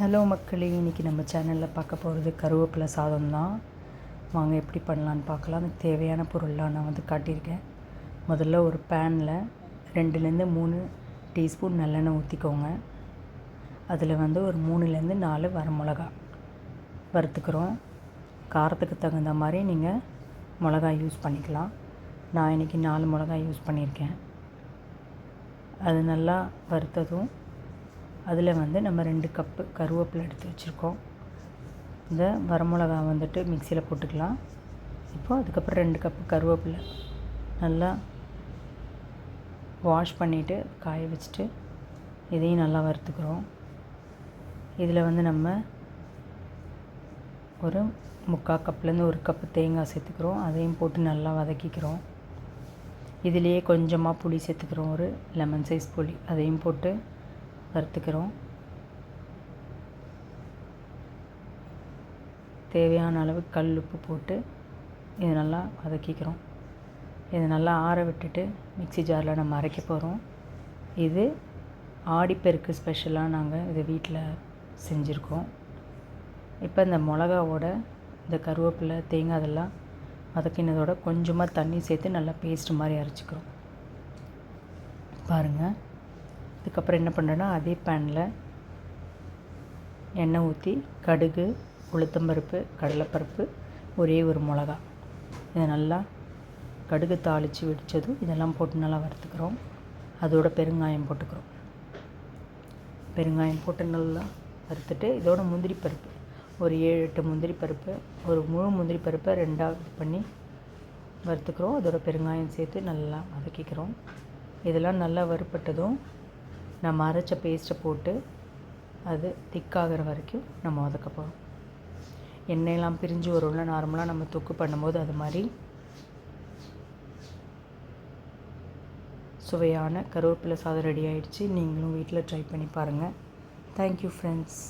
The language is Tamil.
ஹலோ மக்களே இன்றைக்கி நம்ம சேனலில் பார்க்க போகிறது கருவேப்பிலை சாதம் தான். வாங்க எப்படி பண்ணலான்னு பார்க்கலாம். அதுக்கு தேவையான பொருள்லாம் நான் வந்து காட்டியிருக்கேன். முதல்ல ஒரு பேனில் ரெண்டுலேருந்து மூணு டீஸ்பூன் நல்லெண்ணெய் ஊற்றிக்கோங்க அதில் வந்து ஒரு மூணுலேருந்து நாலு வரமிளகா வறுத்துக்கிறோம். காரத்துக்கு தகுந்த மாதிரி நீங்கள் மிளகாய் யூஸ் பண்ணிக்கலாம். நான் இன்றைக்கி நாலு மிளகாய் யூஸ் பண்ணியிருக்கேன். அது நல்லா வறுத்ததும் அதில் வந்து நம்ம ரெண்டு கப்பு கருவேப்பிலை எடுத்து வச்சுருக்கோம். இந்த வரமிளகா வந்துட்டு மிக்சியில் போட்டுக்கலாம். இப்போது அதுக்கப்புறம் ரெண்டு கப்பு கருவேப்பிலை நல்லா வாஷ் பண்ணிவிட்டு காய வச்சுட்டு இதையும் நல்லா வறுத்துக்கிறோம். இதில் வந்து நம்ம ஒரு முக்கால் கப்லேருந்து ஒரு கப்பு தேங்காய் சேர்த்துக்கிறோம். அதையும் போட்டு நல்லா வதக்கிக்கிறோம். இதிலேயே கொஞ்சமாக புளி சேர்த்துக்கிறோம். ஒரு லெமன் சைஸ் புளி அதையும் போட்டு வறுத்துக்கிறோம் தேவையான அளவு கல் உப்பு போட்டு இது நல்லா வதக்கிக்கிறோம். இது நல்லா ஆற விட்டுட்டு மிக்சி ஜாரில் நம்ம அரைக்க போகிறோம் இது ஆடிப்பெருக்கு ஸ்பெஷலாக நாங்கள் இது வீட்டில் செஞ்சுருக்கோம். இப்போ இந்த மிளகாவோட இந்த கருவேப்பிலை தேங்காய் அதெல்லாம் வதக்கினதோட கொஞ்சமாக தண்ணி சேர்த்து நல்லா பேஸ்ட் மாதிரி அரைச்சிக்கிறோம். பாருங்கள் இதுக்கப்புறம் என்ன பண்ணுறேன்னா அதே பேனில் எண்ணெய் ஊற்றி கடுகு உளுத்தம்பருப்பு கடலைப்பருப்பு ஒரே ஒரு மிளகா. இதை நல்லா கடுகு தாளித்து வெடித்ததும் இதெல்லாம் போட்டு நல்லா வறுத்துக்கிறோம். அதோட பெருங்காயம் போட்டுக்கிறோம். பெருங்காயம் போட்டு நல்லா வறுத்துட்டு இதோட முந்திரி பருப்பு. ஒரு ஏழு எட்டு முந்திரி பருப்பு ஒரு முழு முந்திரி பருப்பை ரெண்டாக இது பண்ணி வறுத்துக்கிறோம். அதோட பெருங்காயம் சேர்த்து நல்லா வதக்கிக்கிறோம். இதெல்லாம் நல்லா வறுப்பட்டதும் நம்ம அரைச்ச பேஸ்ட்டை போட்டு அது திக்காகிற வரைக்கும் நம்ம வதக்க போகிறோம் எண்ணெயெல்லாம் பிரிஞ்சு வரும்ல நார்மலாக நம்ம தொக்கு பண்ணும்போது அது மாதிரி சுவையான கருவேப்பிலை சாதம் ரெடி ஆகிடுச்சு நீங்களும் வீட்டில் ட்ரை பண்ணி பாருங்கள் தேங்க்யூ ஃப்ரெண்ட்ஸ்